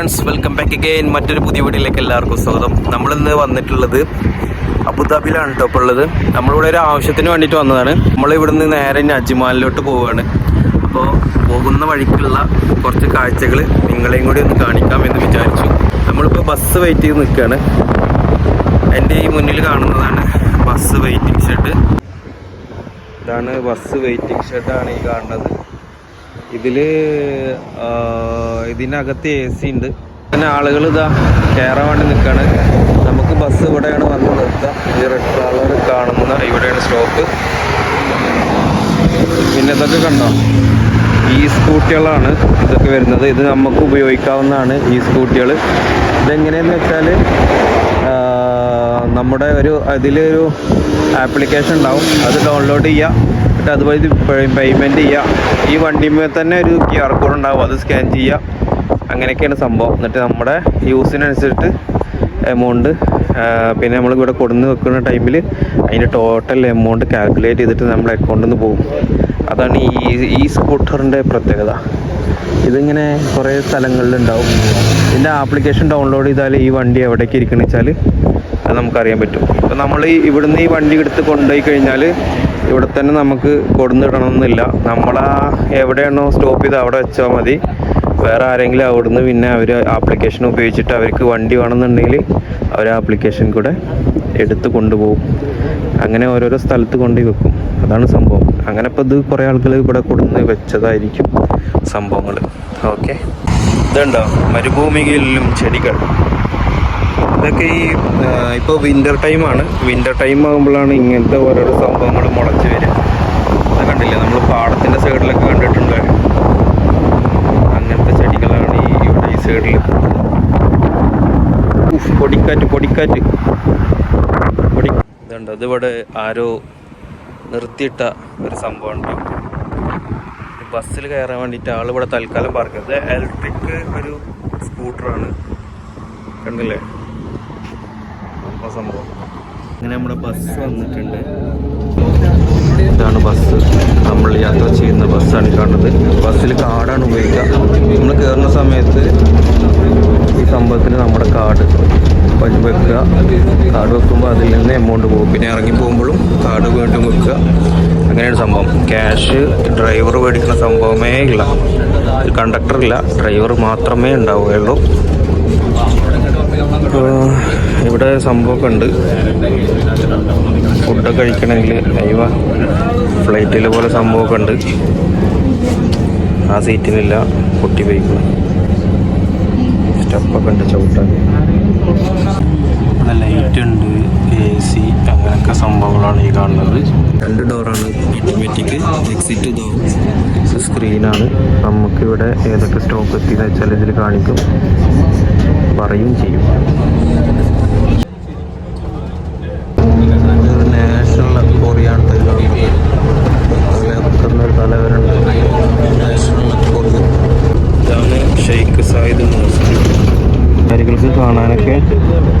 Friends welcome back again മറ്റൊരു പുതിയ വീഡിയോയിലേക്ക് എല്ലാവർക്കും സ്വാഗതം. നമ്മളിന്ന് വന്നിട്ടുള്ളത് അബുദാബിയിലാണ് കേട്ടോ ഇപ്പോൾ ഉള്ളത്. നമ്മളിവിടെ ഒരു ആവശ്യത്തിന് വേണ്ടിയിട്ട് വന്നതാണ്. നമ്മൾ ഇവിടുന്ന് നേരെ അജ്മാലിലോട്ട് പോവുകയാണ് അപ്പോൾ പോകുന്ന വഴിക്കുള്ള കുറച്ച് കാഴ്ചകൾ നിങ്ങളെയും കൂടി ഒന്ന് കാണിക്കാം എന്ന് വിചാരിച്ചു. നമ്മളിപ്പോൾ ബസ് വെയിറ്റ് ചെയ്ത് നിൽക്കുകയാണ് എന്റെ ഈ മുന്നിൽ കാണുന്നതാണ് ബസ് വെയിറ്റിംഗ് ഷെഡ് ഇതാണ് ബസ് വെയിറ്റിംഗ് ഷെഡാണ് ഈ കാണുന്നത്. ഇതിൽ ഇതിനകത്ത് എ സി ഉണ്ട്. അങ്ങനെ ആളുകൾ ഇതാ കയറാൻ വേണ്ടി നിൽക്കാണ് നമുക്ക് ബസ് ഇവിടെയാണ് വന്ന് നിർത്താം ഈ റെഡ് കളർ കാണുന്ന ഇവിടെയാണ് സ്റ്റോപ്പ് പിന്നെ ഇതൊക്കെ കണ്ടോ? ഈ സ്കൂട്ടികളാണ് ഇതൊക്കെ വരുന്നത്. ഇത് നമുക്ക് ഉപയോഗിക്കാവുന്നതാണ് ഈ സ്കൂട്ടികൾ ഇതെങ്ങനെയെന്ന് വെച്ചാൽ നമ്മുടെ ഒരു അതിലൊരു ആപ്ലിക്കേഷൻ ഉണ്ടാവും. അത് ഡൗൺലോഡ് ചെയ്യുക എന്നിട്ട് അതുവഴി പേയ്മെന്റ് ചെയ്യുക. ഈ വണ്ടിമേൽ തന്നെ ഒരു ക്യു ആർ കോഡ് ഉണ്ടാവും. അത് സ്കാൻ ചെയ്യുക. അങ്ങനെയൊക്കെയാണ് സംഭവം. എന്നിട്ട് നമ്മുടെ യൂസിനനുസരിച്ചിട്ട് എമൗണ്ട് പിന്നെ നമ്മൾ ഇവിടെ കൊടുന്ന് വെക്കുന്ന ടൈമിൽ അതിന്റെ ടോട്ടൽ എമൗണ്ട് കാൽക്കുലേറ്റ് ചെയ്തിട്ട് നമ്മുടെ അക്കൗണ്ടിൽ നിന്ന് പോകും. അതാണ് ഈ ഈ സ്കൂട്ടറിന്റെ പ്രത്യേകത. ഇതിങ്ങനെ കുറേ സ്ഥലങ്ങളിലുണ്ടാവും ഇതിന്റെ ആപ്ലിക്കേഷൻ ഡൗൺലോഡ് ചെയ്താൽ ഈ വണ്ടി എവിടേക്ക് ഇരിക്കണമെന്ന് വെച്ചാൽ അത് നമുക്കറിയാൻ പറ്റും. അപ്പോൾ നമ്മൾ ഇവിടുന്ന് ഈ വണ്ടി എടുത്ത് കൊണ്ടുപോയി കഴിഞ്ഞാൽ ഇവിടെ തന്നെ നമുക്ക് കൊടുന്നിടണമെന്നില്ല. നമ്മളാ എവിടെയാണോ സ്റ്റോപ്പ് ചെയ്ത് അവിടെ വെച്ചാൽ മതി. വേറെ ആരെങ്കിലും അവിടുന്ന് പിന്നെ അവർ ആപ്ലിക്കേഷൻ ഉപയോഗിച്ചിട്ട് അവർക്ക് വണ്ടി വേണമെന്നുണ്ടെങ്കിൽ അവർ ആപ്ലിക്കേഷൻ കൂടെ എടുത്ത് കൊണ്ടുപോകും. അങ്ങനെ ഓരോരോ സ്ഥലത്ത് കൊണ്ടുപോയി വെക്കും. അതാണ് സംഭവം. അങ്ങനെ ഇപ്പോൾ ഇത് കുറേ ആളുകൾ ഇവിടെ കൊടുന്ന് വെച്ചതായിരിക്കും സംഭവങ്ങൾ ഓക്കെ ഇതുണ്ടോ? മരുഭൂമികളിലും ചെടികൾ. ഇതൊക്കെ ഈ ഇപ്പോൾ വിന്റർ ടൈമാണ് വിന്റർ ടൈം ആകുമ്പോഴാണ് ഇങ്ങനത്തെ ഓരോരോ സംഭവങ്ങൾ മുളച്ച് വരിക. അത് കണ്ടില്ലേ? നമ്മൾ പാടത്തിന്റെ സൈഡിലൊക്കെ കണ്ടിട്ടുണ്ട്. അങ്ങനത്തെ ചെടികളാണ് ഈ ഇവിടെ ഈ സൈഡിൽ പൊടിക്കാറ്റ് പൊടിക്കാറ്റ്. പൊടി ഇതുണ്ട്. അതിവിടെ ആരോ നിർത്തിയിട്ട ഒരു സംഭവം ഉണ്ട് ബസ്സിൽ കയറാൻ വേണ്ടിയിട്ട് ആളിവിടെ തൽക്കാലം പാർക്ക് ഇലക്ട്രിക് ഒരു സ്കൂട്ടറാണ് കണ്ടില്ലേ? സംഭവം. അങ്ങനെ നമ്മുടെ ബസ് വന്നിട്ടുണ്ട്. ഇതാണ് ബസ് നമ്മൾ യാത്ര ചെയ്യുന്ന ബസ്സാണ് കാണുന്നത്. ബസ്സിൽ കാർഡാണ് ഉപയോഗിക്കുക. നമ്മൾ കയറുന്ന സമയത്ത് ഈ സംഭവത്തിന് നമ്മുടെ കാർഡ് വെക്കുക. കാർഡ് വെക്കുമ്പോൾ അതിൽ നിന്ന് എമൗണ്ട് പോകും. പിന്നെ ഇറങ്ങി പോകുമ്പോഴും കാർഡ് വീണ്ടും വെക്കുക. അങ്ങനെയാണ് സംഭവം. ക്യാഷ് ഡ്രൈവർ മേടിക്കുന്ന സംഭവമേ ഇല്ല. കണ്ടക്ടർ ഇല്ല. ഡ്രൈവർ മാത്രമേ ഉണ്ടാവുകയുള്ളൂ. ഇവിടെ സംഭവമൊക്കെ ഉണ്ട് ഫുഡൊക്കെ കഴിക്കണമെങ്കിൽ അയ്യോ ഫ്ലൈറ്റിൽ പോലെ സംഭവമൊക്കെ ഉണ്ട് ആ സീറ്റിനില്ല പൊട്ടി പോയിക്കണം. സ്റ്റെപ്പൊക്കെ ഉണ്ട് ചവിട്ടാൻ. ഇവിടെ ലൈറ്റ് ഉണ്ട് എ സി അങ്ങനെയൊക്കെ സംഭവങ്ങളാണ് ഈ കാണുന്നത്. രണ്ട് ഡോറാണ്. ഓട്ടോമാറ്റിക് എക്സിറ്റ് ഡോർ സ്ക്രീനാണ് നമുക്കിവിടെ ഏതൊക്കെ സ്റ്റോപ്പ് എത്തിയെന്ന് വെച്ചാൽ ഇതിൽ കാണിക്കും. പറയും ചെയ്യും. കാര്യങ്ങൾക്ക് കാണാനൊക്കെ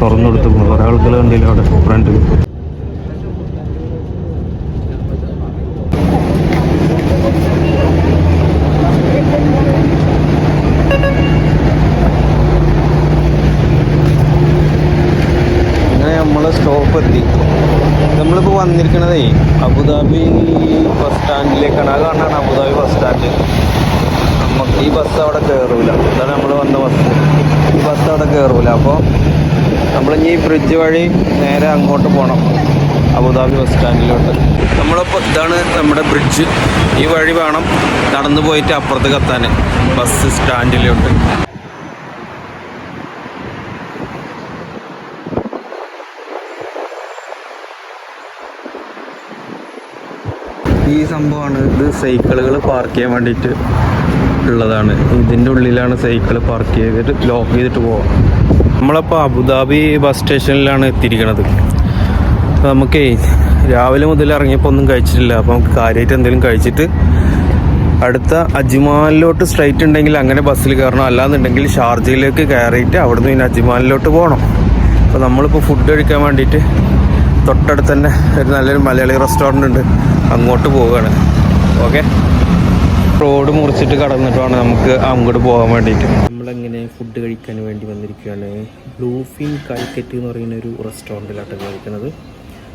തുറന്നു കൊടുത്തു കുറേ ആളുകൾ കണ്ടില്ല അവിടെ ഫ്രണ്ടിൽ അങ്ങനെ നമ്മൾ സ്റ്റോപ്പ് എത്തി നമ്മളിപ്പോൾ വന്നിരിക്കണതേ അബുദാബി ബസ് സ്റ്റാൻഡിലേക്കാണ് അത് കാണാണ് അബുദാബി ബസ് സ്റ്റാൻഡ് നമുക്ക് ഈ ബസ് അവിടെ കയറൂല അതാണ് നമ്മൾ വന്ന ബസ് ഈ ബസ് അവിടെ കയറൂല അപ്പോൾ നമ്മൾ ഇനി ഈ ബ്രിഡ്ജ് വഴി നേരെ അങ്ങോട്ട് പോകണം അബുദാബി ബസ് സ്റ്റാൻഡിലോട്ട് നമ്മളിപ്പോൾ ഇതാണ് നമ്മുടെ ബ്രിഡ്ജ് ഈ വഴി വേണം നടന്നു പോയിട്ട് അപ്പുറത്ത് കത്താൻ ബസ് സ്റ്റാൻഡിലോട്ട് ഈ സംഭവമാണ്. ഇത് സൈക്കിളുകൾ പാർക്ക് ചെയ്യാൻ വേണ്ടിയിട്ട് ഉള്ളതാണ്. ഇതിന്റെ ഉള്ളിലാണ് സൈക്കിൾ പാർക്ക് ചെയ്തിട്ട് ലോക്ക് ചെയ്തിട്ട് പോവാം. നമ്മളപ്പോൾ അബുദാബി ബസ് സ്റ്റേഷനിലാണ് എത്തിയിരിക്കുന്നത് നമുക്കേ രാവിലെ മുതൽ ഇറങ്ങിയപ്പോൾ ഒന്നും കഴിച്ചിട്ടില്ല. അപ്പോൾ നമുക്ക് കാര്യമായിട്ട് എന്തെങ്കിലും കഴിച്ചിട്ട് അടുത്ത അജ്മാലിലോട്ട് സ്ട്രൈറ്റ് ഉണ്ടെങ്കിൽ അങ്ങനെ ബസ്സിൽ കയറണം. അല്ലാന്നുണ്ടെങ്കിൽ ഷാർജയിലേക്ക് കയറിയിട്ട് അവിടുന്ന് പിന്നെ അജ്മാലിലോട്ട് പോകണം അപ്പോൾ നമ്മളിപ്പോൾ ഫുഡ് കഴിക്കാൻ വേണ്ടിയിട്ട് തൊട്ടടുത്ത് തന്നെ ഒരു നല്ലൊരു മലയാളി റെസ്റ്റോറന്റ് ഉണ്ട്. അങ്ങോട്ട് പോവുകയാണ്. ഓക്കെ റോഡ് മുറിച്ചിട്ട് കടന്നിട്ടാണ് നമുക്ക് അങ്ങോട്ട് പോകാൻ വേണ്ടിയിട്ട്. നമ്മളെങ്ങനെ ഫുഡ് കഴിക്കാൻ വേണ്ടി വന്നിരിക്കുകയാണ്. ബ്ലൂഫിൻ കാലിക്കറ്റ് എന്ന് പറയുന്ന ഒരു റെസ്റ്റോറന്റിലാണ് കഴിക്കുന്നത്.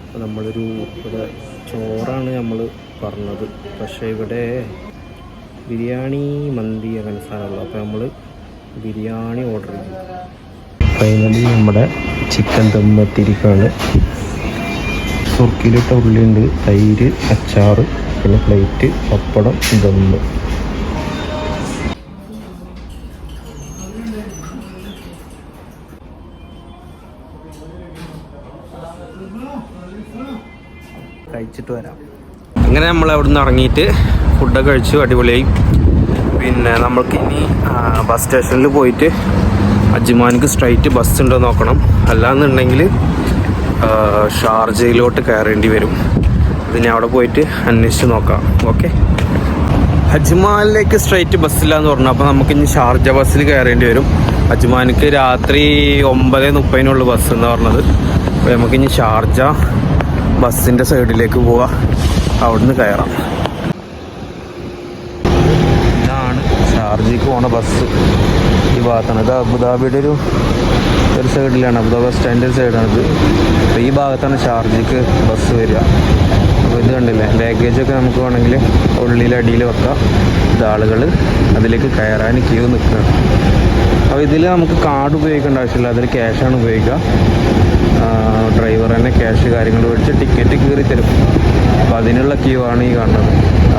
അപ്പോൾ നമ്മളൊരു ഇവിടെ ചോറാണ് നമ്മൾ പറഞ്ഞത്. പക്ഷേ ഇവിടെ ബിരിയാണി മന്തി അങ്ങനെ സാധനമുള്ളൂ. അപ്പോൾ നമ്മൾ ബിരിയാണി ഓർഡർ ചെയ്തു. ഫൈനലി നമ്മുടെ ചിക്കൻ ദമ്മെത്തിയിരിക്കുകയാണ് സുർക്കിയിലിട്ട ഉള്ളിയുണ്ട് തൈര് അച്ചാർ പിന്നെ പ്ലേറ്റ് പപ്പടം ദമ്മ് കഴിച്ചിട്ട് വരാം. അങ്ങനെ നമ്മൾ അവിടെ നിന്ന് ഇറങ്ങിയിട്ട് ഫുഡൊക്കെ കഴിച്ചു അടിപൊളിയായി. പിന്നെ നമ്മൾക്ക് ഇനി ബസ് സ്റ്റേഷനിൽ പോയിട്ട് അജ്മാനിക്ക് സ്ട്രൈറ്റ് ബസ് ഉണ്ടോ നോക്കണം. അല്ലാന്നുണ്ടെങ്കിൽ ഷാർജയിലോട്ട് കയറേണ്ടി വരും. അത് ഞാൻ അവിടെ പോയിട്ട് അന്വേഷിച്ച് നോക്കാം. ഓക്കെ അജ്മാനിലേക്ക് സ്ട്രൈറ്റ് ബസ്സില്ല എന്ന് പറഞ്ഞു. അപ്പോൾ നമുക്ക് ഇനി ഷാർജ ബസ്സിൽ കയറേണ്ടി വരും. അജ്മാനിക്ക് രാത്രി ഒമ്പത് മുപ്പതിനുള്ള ബസ് എന്ന് പറഞ്ഞത്. അപ്പോൾ നമുക്ക് ഇനി ഷാർജ ബസ്സിന്റെ സൈഡിലേക്ക് പോവാം. അവിടുന്ന് കയറാം. ഇതാണ് ഷാർജയ്ക്ക് പോണ ബസ് ഈ ഭാഗത്താണ്. ഇത് അബുദാബിയുടെ ഒരു ഒരു സൈഡിലാണ് അബുദാബി ബസ് സ്റ്റാൻഡിന്റെ സൈഡാണ് ഇത് അപ്പോൾ ഈ ഭാഗത്താണ് ചാർജിക്ക് ബസ് വരിക. അപ്പോൾ ഇത് കണ്ടില്ലേ ബാഗേജൊക്കെ നമുക്ക് വേണമെങ്കിൽ ഉള്ളിൽ അടിയിൽ വെക്കാം. ഇത് ആളുകൾ അതിലേക്ക് കയറാൻ ക്യൂ നിൽക്കുകയാണ്. അപ്പോൾ ഇതിൽ നമുക്ക് കാർഡ് ഉപയോഗിക്കേണ്ട ആവശ്യമില്ല അതിൽ ക്യാഷാണ് ഉപയോഗിക്കുക. ഡ്രൈവർ തന്നെ ക്യാഷ് കാര്യങ്ങൾ മേടിച്ച് ടിക്കറ്റ് കയറി തരും. അപ്പോൾ അതിനുള്ള ക്യൂ ആണ് ഈ കാണുന്നത്.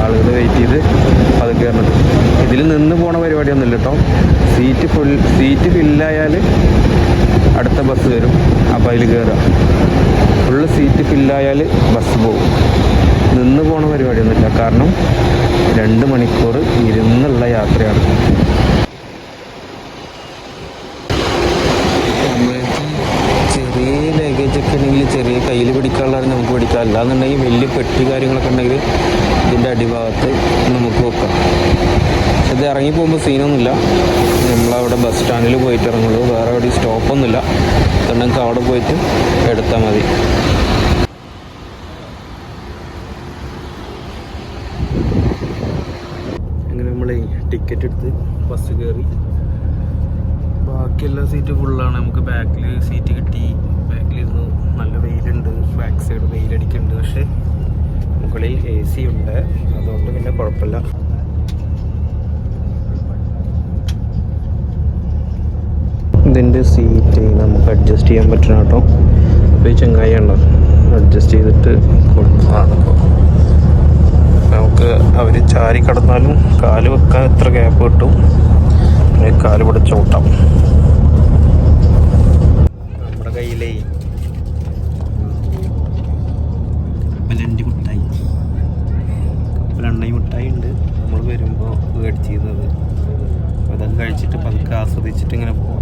ആളുകൾ വെയിറ്റ് ചെയ്ത് അത് കയറുന്നത് ഇതിൽ നിന്ന് പോണ പരിപാടിയൊന്നുമില്ല കേട്ടോ. സീറ്റ് ഫുൾ സീറ്റ് ഫില്ലായാൽ അടുത്ത ബസ് വരും. അപ്പോൾ അതിൽ കയറുക ഫുള്ള് സീറ്റ് ഫില്ലായാൽ ബസ് പോകും നിന്ന് പോണ പരിപാടിയൊന്നുമില്ല. കാരണം രണ്ട് മണിക്കൂർ ഇരുന്നുള്ള യാത്രയാണ് ചെറിയ ലഗേജ് ഒക്കെ ഉണ്ടെങ്കിൽ ചെറിയ പിടിക്കാനുള്ളതാണ് നമുക്ക് പിടിക്കാം അല്ലാന്നുണ്ടെങ്കിൽ വലിയ പെട്ടി കാര്യങ്ങളൊക്കെ ഉണ്ടെങ്കിൽ ഇതിന്റെ അടിഭാഗത്ത് നമുക്ക് വെക്കാം. ഇത് ഇറങ്ങി പോകുമ്പോൾ സീനൊന്നുമില്ല നമ്മളവിടെ ബസ് സ്റ്റാൻഡിൽ പോയിട്ട് ഇറങ്ങുള്ളൂ. വേറെ എവിടെ സ്റ്റോപ്പൊന്നുമില്ല അതുകൊണ്ട് അവിടെ പോയിട്ട് എടുത്താൽ മതി. അങ്ങനെ നമ്മൾ ടിക്കറ്റ് എടുത്ത് ബസ് കയറി ബാക്കിയെല്ലാ സീറ്റ് ഫുള്ളാണ് നമുക്ക് ബാക്കിൽ സീറ്റ് കിട്ടി. ബാക്കിലിരുന്ന് നല്ല വെയിലുണ്ട്. ബാക്ക് സൈഡ് വെയിലടിക്കുന്നുണ്ട് പക്ഷേ മുകളിൽ എ സി ഉണ്ട്. അതുകൊണ്ട് പിന്നെ കുഴപ്പമില്ല. ഇതിന്റെ സീറ്റ് നമുക്ക് അഡ്ജസ്റ്റ് ചെയ്യാൻ പറ്റണം കേട്ടോ. അപ്പോൾ ഈ ചെങ്ങായി ഉണ്ടോ അഡ്ജസ്റ്റ് ചെയ്തിട്ട് കൊടുക്കുന്നതാണ് നമുക്ക് അവർ ചാരി കടന്നാലും കാൽ വെക്കാൻ എത്ര ഗ്യാപ്പ് കിട്ടും. കാൽ ഇവിടെ കപ്പലണ്ടി മിഠായി കപ്പലണ്ണി മിഠായി ഉണ്ട്. നമ്മൾ വരുമ്പോൾ മേടിച്ചിരുന്നത് അതൊക്കെ കഴിച്ചിട്ട് പതുക്കെ ആസ്വദിച്ചിട്ട് ഇങ്ങനെ പോവാം.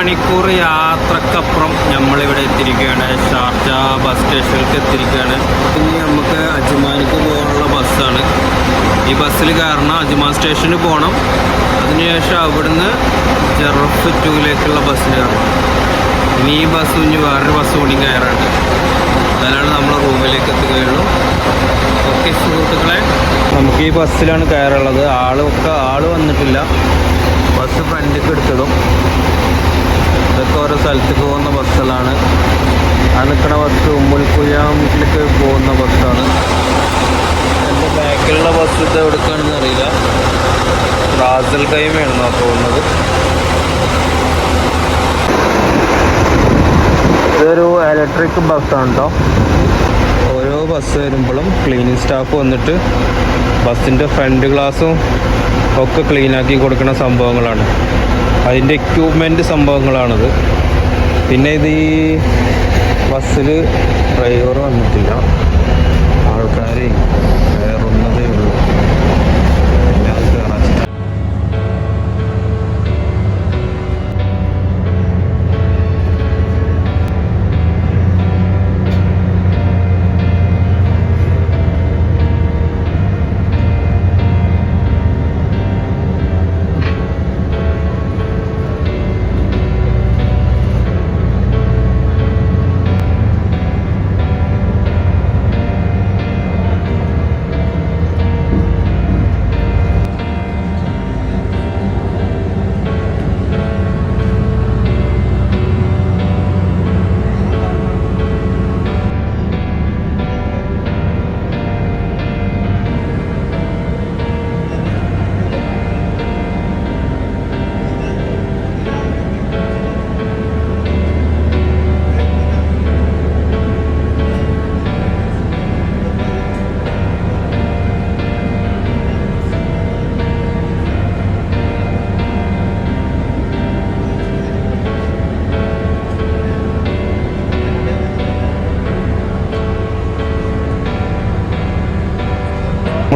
മണിക്കൂർ യാത്രക്കപ്പുറം നമ്മളിവിടെ എത്തിയിരിക്കുകയാണ്. ഷാർജ ബസ് സ്റ്റേഷനിലേക്ക് എത്തിയിരിക്കുകയാണ്. ഇനി നമുക്ക് അജ്മാനിക്ക് പോകാനുള്ള ബസ്സാണ്. ഈ ബസ്സിൽ കയറണം അജ്മാൻ സ്റ്റേഷനിൽ പോകണം. അതിനുശേഷം അവിടുന്ന് ജെറഫ് ടൂയിലേക്കുള്ള ബസ്സിൽ കയറണം. ഇനി ഈ ബസ് ഇനി വേറൊരു ബസ് കൂടി കയറാണ്ട് അതിനാണ് നമ്മൾ റൂമിലേക്ക് എത്തുകയുള്ളൂ. ഓക്കെ സുഹൃത്തുക്കളെ. നമുക്ക് ഈ ബസ്സിലാണ് കയറുള്ളത് ആളൊക്കെ ആൾ വന്നിട്ടില്ല. ബസ് ഫ്രണ്ടിലേക്ക് എടുത്തിടും. ഇതൊക്കെ ഓരോ സ്ഥലത്തേക്ക് പോകുന്ന ബസ്സുകളാണ്. ആ നിൽക്കുന്ന ബസ് ഉമ്മൽക്കുയാമിലേക്ക് പോകുന്ന ബസ്സാണ്. എന്റെ ബാക്കിലുള്ള ബസ് ഇത് എവിടേക്കാണെന്ന് അറിയില്ല. റാസൽ കൈമയാണെന്നോ തോന്നുന്നത്. ഇതൊരു ഇലക്ട്രിക് ബസ്സാണ് കേട്ടോ ഓരോ ബസ് വരുമ്പോഴും ക്ലീനിങ് സ്റ്റാഫ് വന്നിട്ട് ബസ്സിന്റെ ഫ്രണ്ട് ഗ്ലാസും ഒക്കെ ക്ലീനാക്കി കൊടുക്കുന്ന സംഭവങ്ങളാണ്. അതിന്റെ എക്യൂപ്മെന്റ് സംഭവങ്ങളാണത്. പിന്നെ ഇത് ഈ ബസ്സിൽ ഡ്രൈവർ വന്നിട്ടില്ല. ആൾക്കാർ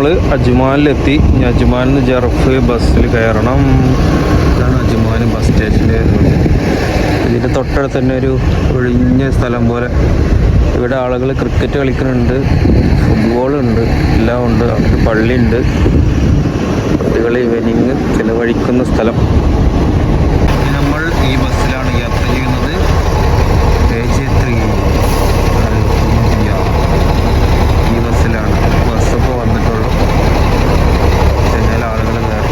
നമ്മൾ അജ്മാനിലെത്തി ഇനി അജ്മാനിൽ നിന്ന് ജർഫ് ബസ്സിൽ കയറണം. ഇതാണ് അജ്മാൻ ബസ് സ്റ്റേഷൻ ഇതിന്റെ തൊട്ടടുത്ത് തന്നെ ഒരു ഒഴിഞ്ഞ സ്ഥലം പോലെ ഇവിടെ ആളുകൾ ക്രിക്കറ്റ് കളിക്കുന്നുണ്ട്. ഫുട്ബോൾ ഉണ്ട് എല്ലാം ഉണ്ട് അവിടെ പള്ളിയുണ്ട്. കുട്ടികൾ ഈവനിങ് ചിലവഴിക്കുന്ന സ്ഥലം നമ്മൾ ഈ ബസ്സിലാണ് യാത്ര ചെയ്യുന്നത് എ ജെ ത്രീ ഈ ബസ്സിലാണ് ബസ് ഇപ്പോൾ വന്നിട്ടുള്ളൂ ചെന്നൈയിൽ ആളുകൾ കയറി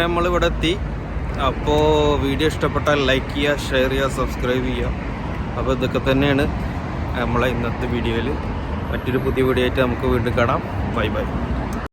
അങ്ങനെ നമ്മൾ ഇവിടെ എത്തി. അപ്പോൾ വീഡിയോ ഇഷ്ടപ്പെട്ടാൽ ലൈക്ക് ചെയ്യുക ഷെയർ ചെയ്യുക സബ്സ്ക്രൈബ് ചെയ്യുക. അപ്പോൾ ഇതൊക്കെ തന്നെയാണ് നമ്മളെ ഇന്നത്തെ വീഡിയോയിൽ മറ്റൊരു പുതിയ വീഡിയോ ആയിട്ട് നമുക്ക് വീണ്ടും കാണാം. Bye bye